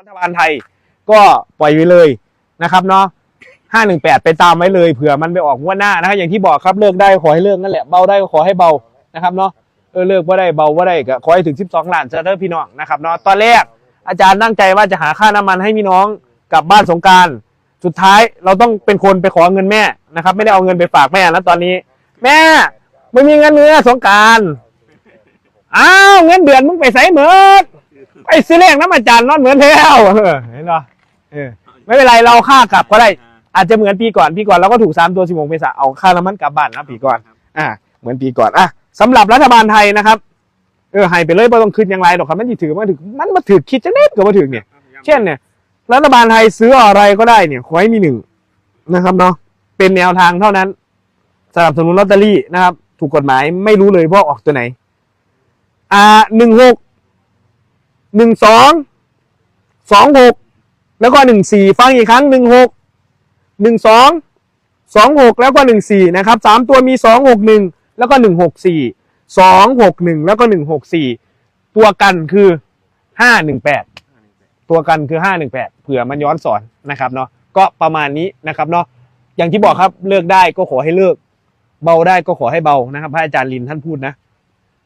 รัฐบาลไทย ก็ปล่อยไว้เลยนะครับเนาะห้าหนึ่งแปดไปตามไว้เลยเผื่อมันไปออกงวดหน้านะครับอย่างที่บอกครับเลิกได้ขอให้เลิกนั่นแหละเบาได้ก็ขอให้เบานะครับเนาะเออเลิกว่าได้เบาว่าได้ก็ขอให้ถึงสิบสองล้านจะเด้อพี่น้องนะครับเนาะตอนแรกอาจารย์ตั้งใจว่าจะหาค่าน้ำมันให้พี่น้องกลับบ้านสงการสุดท้ายเราต้องเป็นคนไปขอเงินแม่นะครับ ไม่ได้เอาเงินไปฝากแม่แล้วตอนนี้ แม่ไม่มีเงินเนื้อสงการอ้าวเงินเดือนมึงไปใส่เหมือด ไอ้ซื้อเลขน้ำอาจารย์นอนเหมือนแล้วเออเห็นปะเออไม่เป็นไรเราค่ากลับก็ได้ อาจจะเหมือนปีก่อนปีก่อนเราก็ถูกสามตัวสิบหกเมษาเอาค่าน้ำมันกลับบ้านนะปีก่อน อ่า เหมือนปีก่อนอะสำหรับรัฐบาลไทยนะครับ เออให้ไปเลยไม่ต้องคืนอย่างไรหรอกครับมันจะถือมาถึงมันมาถือคิดจะเน็ตกับมาถึงเนี่ย เช่นเนี่ย รัฐบาลไทยซื้ออะไรก็ได้เนี่ยขอให้มีหนึ่งนะครับเนาะเป็นแนวทางเท่านั้นสนับสนุนลอตเตอรี่นะครับ ถูกกฎหมายไม่รู้เลยว่าออกตัวไหน อ่าหนึ่งหก หนึ่งสองสองหกแล้วก็หนึ่งสี่ฟังอีกครั้งหนึ่งหกหนึ่งสองสองหกแล้วก็หนึ่งสี่นะครับสามตัวมีสองหกหนึ่งแล้วก็หนึ่งหกสี่สองหกหนึ่งแล้วก็หนึ่งหกสี่ตัวกันคือห้าหนึ่งแปดตัวกันคือห้าหนึ่งแปดเผื่อมันย้อนสอนนะครับเนาะก็ประมาณนี้นะครับเนาะอย่างที่บอกครับเลิกได้ก็ขอให้เลิก เบาได้ก็ขอให้เบานะครับพระอาจารย์ลินท่านพูดนะ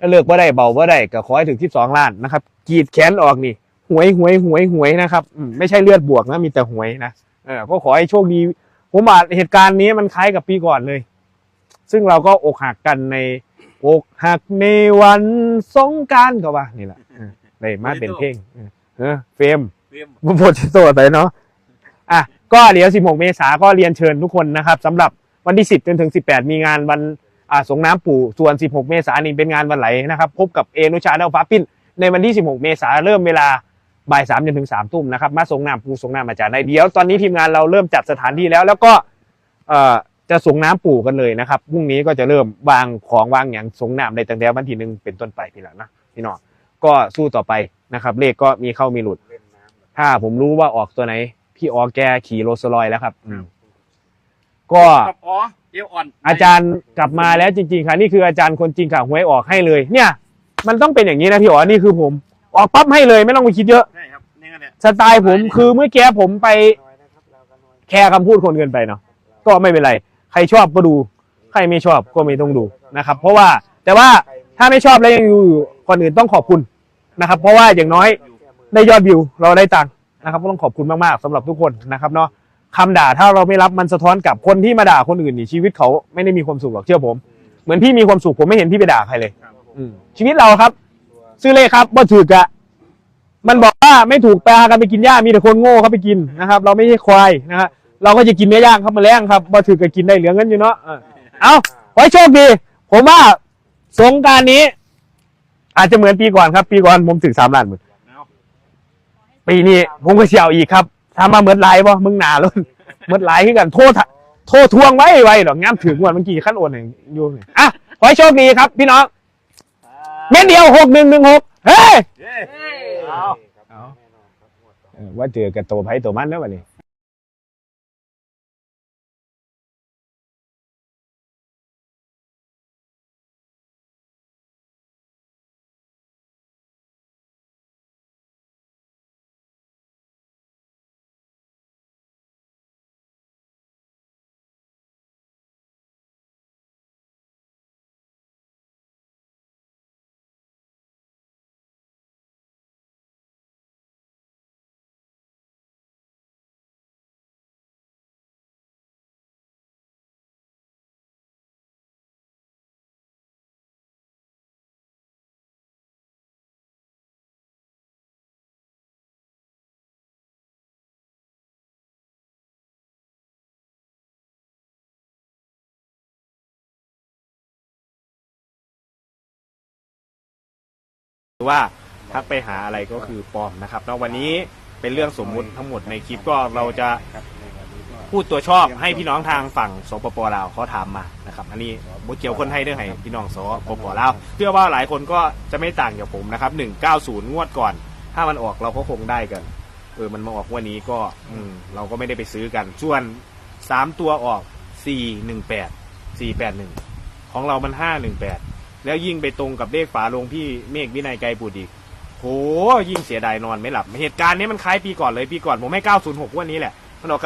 ถ้าเลิกว่าได้เบาว่าได้ก็ขอให้ถึงที่สองล้านนะครับกรีดแขนออกนี่หวยหวยหวยหวยนะครับอืมไม่ใช่เลือดบวกนะมีแต่หวยนะเออก็ขอให้โชคดีผมว่าเหตุการณ์นี้มันคล้ายกับปีก่อนเลย ซึ่งเราก็อกหักกันในอกหักในวันสงกรารก็ว่านี่แหละเออเลยมาเป็นเพลงเออเออเฟรมเตรียมบุพจิโตไปเนาะอะก็เดี๋ยว 16 เมษาก็เรียนเชิญทุกคนนะครับสำหรับวันที่ 10 จนถึง 18 มีงานวัน อ่าสงน้ำปู่ส่วน 16 เมษายนนี่เป็นงานวันไหลนะครับ พบกับเอนุชาเดาฟ้าปิ้น ในวันที่ 16 เมษาเริ่มเวลาบ่าย3จนถึง3ทุ่มนะครับ มาส่งน้ำปู่ส่งน้ำอาจารย์ได้เดี๋ยวตอนนี้ทีมงานเราเริ่มจัดสถานที่แล้ว แล้วก็เอ่อจะส่งน้ำปู่กันเลยนะครับพรุ่งนี้ก็จะเริ่มวางของวางอย่างส่งน้ำในตั้งแต่วันที่หนึ่งเป็นต้นไปพี่ละนะพี่น้องก็สู้ต่อไปนะครับเลขก็มีเข้ามีหลุด ถ้าผมรู้ว่าออกตัวไหน พี่ออกแกขี่โรสลอยแล้วครับก็อ๋อ เอวอ่อนอาจารย์กลับมาแล้วจริง ๆ ค่ะ นี่คืออาจารย์คนจริงค่ะหวยออกให้เลย เนี่ย มันต้องเป็นอย่างนี้นะพี่อ๋อนี่คือผม ออกปั๊บให้เลยไม่ต้องไปคิดเยอะใช่ครับนี่ก็เนี่ยสไตล์ผมคือเมื่อกี้ผมไปแคร์คำพูดคนเกินไปเนาะก็ไม่เป็นไร ใครชอบก็ดู ใครไม่ชอบก็ไม่ต้องดูนะครับ เพราะว่าแต่ว่าถ้าไม่ชอบแล้วยังอยู่คนอื่นต้องขอบคุณนะครับ เพราะว่าอย่างน้อยได้ยอดวิวเราได้ตังค์นะครับก็ต้องขอบคุณมากๆสำหรับทุกคนนะครับเนาะ คำด่าถ้าเราไม่รับมันสะท้อนกลับคนที่มาด่าคนอื่นนี่ชีวิตเขาไม่ได้มีความสุขหรอกเชื่อผม เหมือนพี่มีความสุขผมไม่เห็นพี่ไปด่าใครเลยอืมชีวิตเราครับ ซื้อเลขครับบ่ถูกอะมันบอกว่าไม่ถูกไปหากันไปกินหญ้ามีแต่คนโง่เขาไปกินนะครับ เราไม่ใช่ควายนะฮะเราก็จะกินเนื้อย่างครับมาแล้งครับบ่ถูกก็กินได้เหลือเงินอยู่เนาะเออเอาไว้โชคดี ผมว่าสงกรารนี้ อาจจะเหมือนปีก่อนครับ ปีก่อนผมถึงสามล้านหมื่นเอาปีนี้ผมก็เชียวอีกครับ ทำมาเหมือนไลน์บ่มึงหนาล้นเหมือนไลน์คือกันโทษโทษทวงไว้ไว้หรอกงามถึงวันเมื่อกี้ขั้นโอนเองอยู่นี่อะขอให้โชคดีครับ พี่น้องเม็ดเดียวหกหนึ่งหนึ่งหกเฮ้ยเย้เอา เออว่าเจอกับตัวไผ่ตัวมันแล้ววันนี้ ว่าทักไปหาอะไรก็คือปลอมนะครับแล้ววันนี้เป็นเรื่องสมมุติทั้งหมดในคลิปก็เราจะพูดตัวชอบให้พี่น้องทางฝั่งสปปลาวเขาถามมานะครับ อันนี้บุเกี่ยวคนไทยเรื่องให้พี่น้องสปปลาวเชื่อว่าหลายคนก็จะไม่ต่างจากผมนะครับ190 งวดก่อน ถ้ามันออกเราก็คงได้กันเออมันมาออกงวันนี้ก็ อืม เราก็ไม่ได้ไปซื้อกัน ส่วนสามตัวออก418 481ของเรามัน518แแล้วยิ่งไปตรงกับเลขฝาลงพี่เมฆวินัยไกรบุตรอีกโหยิ่งเสียดายนอนไม่หลับ เหตุการณ์นี้มันคล้ายปีก่อนเลยปีก่อนผมให้ 906 วันนี้แหละ มันออก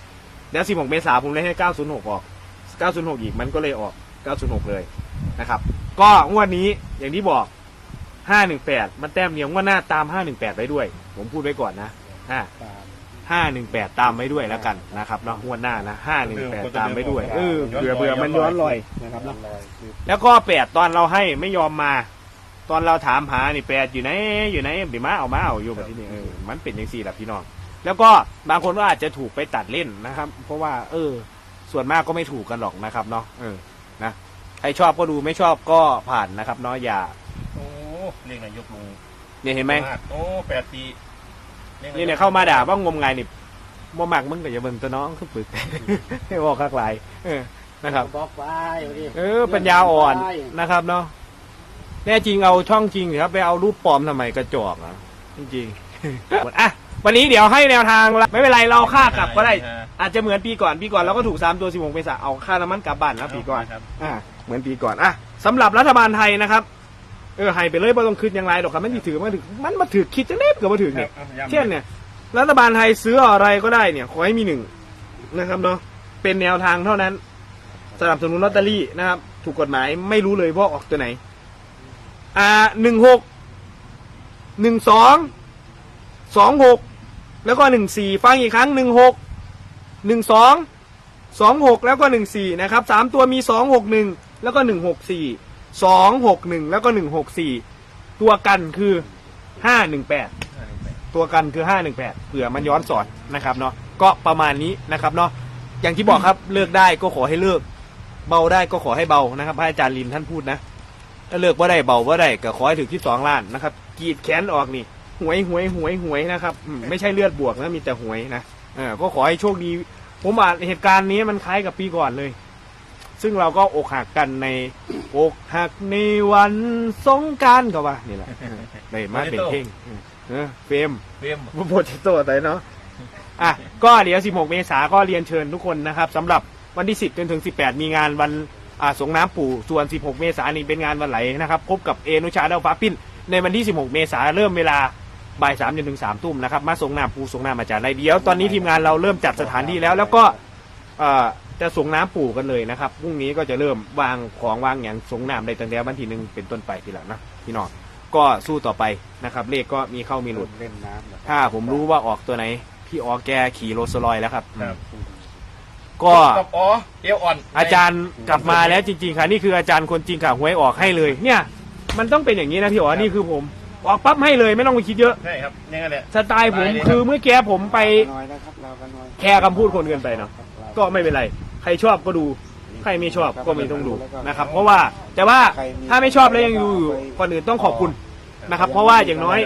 907 แล้ว 16 เมษาผมเลยให้ 906 ออก 906 อีกมันก็เลยออก 906 เลยนะครับ ก็งวดนี้อย่างที่บอก 518 มันแต้มเดียวงวดหน้าตาม 518 ไว้ด้วย ผมพูดไว้ก่อนนะอ่า 518ตามไว้ด้วยแล้วกันนะครับเนาะงวดหน้านะ518ตามไว้ด้วยเออเบื่อเบื่อมันย้อนรอยนะครับเนาะแล้วก็แปดตอนเราให้ไม่ยอมมา ตอนเราถามหานี่แปดอยู่ไหนอยู่ไหนบีมาเอามาเอาอยู่แบบที่นี่เออมันเป็นอย่างสี่แหละพี่น้องแล้วก็บางคนก็อาจจะถูกไปตัดเล่นนะครับ เพราะว่า เออ ส่วนมากก็ไม่ถูกกันหรอกนะครับเนาะเออนะใครชอบก็ดูไม่ชอบก็ผ่านนะครับเนาะอย่าโอ้เรียกนายกลุงเนี่ยเห็นไหมโอ้แปดปี นี่เนี่ยเข้ามาด่าว่างมงายนี่บ่มักมึงก็อย่าเบิ่งตัวน้องคือปึกให้บอกคักหลายเออนะครับบอกไปดิเออปัญญาอ่อนนะครับเนาะแน่จริงเอาช่องจริงสิครับไปเอารูปปลอมทำไมกระจอกอะจริงๆอะวันนี้เดี๋ยวให้แนวทางละไม่เป็นไรเราค่ากลับก็ได้ อาจจะเหมือนปีก่อนปีก่อนเราก็ถูกสามตัวสิบหกเมษาเอาค่าน้ำมันกลับบ้านแล้วปีก่อนครับอ่าเหมือนปีก่อนอะสำหรับรัฐบาลไทยนะครับ เออให้ไปเลยไม่ต้องคืนอย่างไรหรอกครับมันสิถือมันถือมันมาถือคิดจังเล็บกับมาถือเนี่ยเช่นเนี่ย รัฐบาลไทยซื้ออะไรก็ได้เนี่ย ขอให้มีหนึ่งนะครับเนาะเป็นแนวทางเท่านั้นสนับสนุนลอตเตอรี่นะครับ ถูกกฎหมายไม่รู้เลยว่าออกตัวไหน อ่าหนึ่งหกหนึ่งสองสองหกแล้วก็หนึ่งสี่ฟังอีกครั้งหนึ่งหกหนึ่งสองสองหกแล้วก็หนึ่งสี่นะครับสามตัวมีสองหกหนึ่งแล้วก็หนึ่งหกสี่ สองหกหนึ่งแล้วก็หนึ่งหกสี่ตัวกันคือห้าหนึ่งแปดตัวกันคือ518เผื่อมันย้อนสอนนะครับเนาะก็ประมาณนี้นะครับเนาะอย่างที่บอกครับเลิกได้ก็ขอให้เลิก เบาได้ก็ขอให้เบานะครับพระอาจารย์ลินท่านพูดนะถ้าเลิกว่าได้เบาว่าได้ก็ขอให้ถึงที่สองล้านนะครับกรีดแขนออกนี่หวยหวยหวยหวยนะครับอืมไม่ใช่เลือดบวกนะมีแต่หวยนะเออก็ขอให้โชคดี ผมอ่านเหตุการณ์นี้มันคล้ายกับปีก่อนเลย ซึ่งเราก็อกหักกันในอกหักในวันสงกรารก็ว่า นี่แหละเออได้มาเป็นเพลงเออเฟรมเบี้ยมโปรเจกต์ตัวไหนเนาะ อะก็เดี๋ยว 16 เมษาก็เรียนเชิญทุกคนนะครับสำหรับวันที่ 10 จนถึง 18 มีงานวันอ่าสงน้ำปู่ ส่วน 16 เมษายนนี้เป็นงานวันไหลนะครับ พบกับเอนุชาดาวฟ้าปิ้น ในวันที่ 16 เมษายนเริ่มเวลาบ่าย3จนถึง3ทุ่มนะครับ มาส่งน้ำปู่ส่งน้ำอาจารย์ไรเดียว ตอนนี้ทีมงานเราเริ่มจัดสถานที่แล้ว แล้วก็เอ่อ จะส่งน้ำปู่กันเลยนะครับพรุ่งนี้ก็จะเริ่มวางของวางอย่างส่งน้ำในตั้งแต่วันที่หนึ่งเป็นต้นไปทีหลังนะพี่น้องก็สู้ต่อไปนะครับ เลขก็มีเข้ามีหลุดเล่นน้ำเหรอถ้าผมรู้ว่าออกตัวไหน พี่ออแกขี่โรลสลอยแล้วครับครับ ก็กับอ๋อเอวอ่อนอาจารย์กลับมาแล้วจริง ๆ ค่ะ นี่คืออาจารย์คนจริงค่ะหวยออกให้เลย เนี่ย มันต้องเป็นอย่างนี้นะพี่อ๋อนี่คือผม ออกปั๊บให้เลยไม่ต้องไปคิดเยอะ ใช่ครับนี่ก็แหละ สไตล์ผมคือเมื่อกี้ผมไปน้อยนะครับเรากันน้อย แคร์คำพูดคนเกินไปเนาะก็ไม่เป็นไรใครชอบก็ดู ใครไม่ชอบก็ไม่ต้องดูนะครับ เพราะว่าแต่ว่าถ้าไม่ชอบแล้วยังดูอยู่ก่อนอื่นต้องขอบคุณนะครับ เพราะว่าอย่างน้อย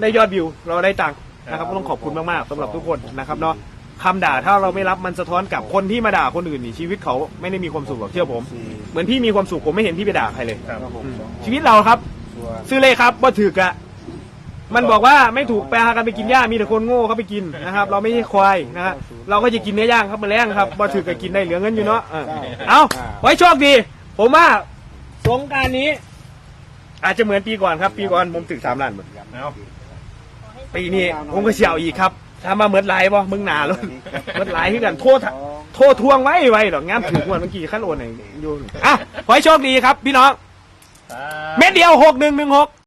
ได้ยอดวิวเราได้ตังค์นะครับก็ต้องขอบคุณมากๆสำหรับทุกคนนะครับเนาะคำด่าถ้าเราไม่รับมันสะท้อนกลับคนที่มาด่าคนอื่นนี่ชีวิตเขาไม่ได้มีความสุขหรอกเชื่อผม เหมือนพี่มีความสุขผมไม่เห็นพี่ไปด่าใครเลยครับอืมชีวิตเราครับ ซื้อเลยครับว่าถือกอะ มันบอกว่าไม่ถูกไปหากันไปกินหญ้ามีแต่คนโง่เขาไปกินนะครับ เราไม่ใช่ควายนะฮะเราก็จะกินเนื้อย่างครับมาแรงครับว่าถือกก็กินได้เหลือเงินอยู่เนาะเออเอาไว้โชคดี ผมว่าสงกรารนี้ อาจจะเหมือนปีก่อนครับ ปีก่อนผมถึงสามล้านหมดเอาปีนี้ผมก็เสียวอีกครับถ้ามาเหมือนไหลบ่มึงหนาเลยเหมือนไหลที่กันโทษโทษทวงไว้ไว้หรอกงามถือวันเมื่อกี้ขั้นโอนไหนโยนอะขอให้โชคดีครับ พี่น้อง เม็ดเดียวหกหนึ่งหนึ่งหก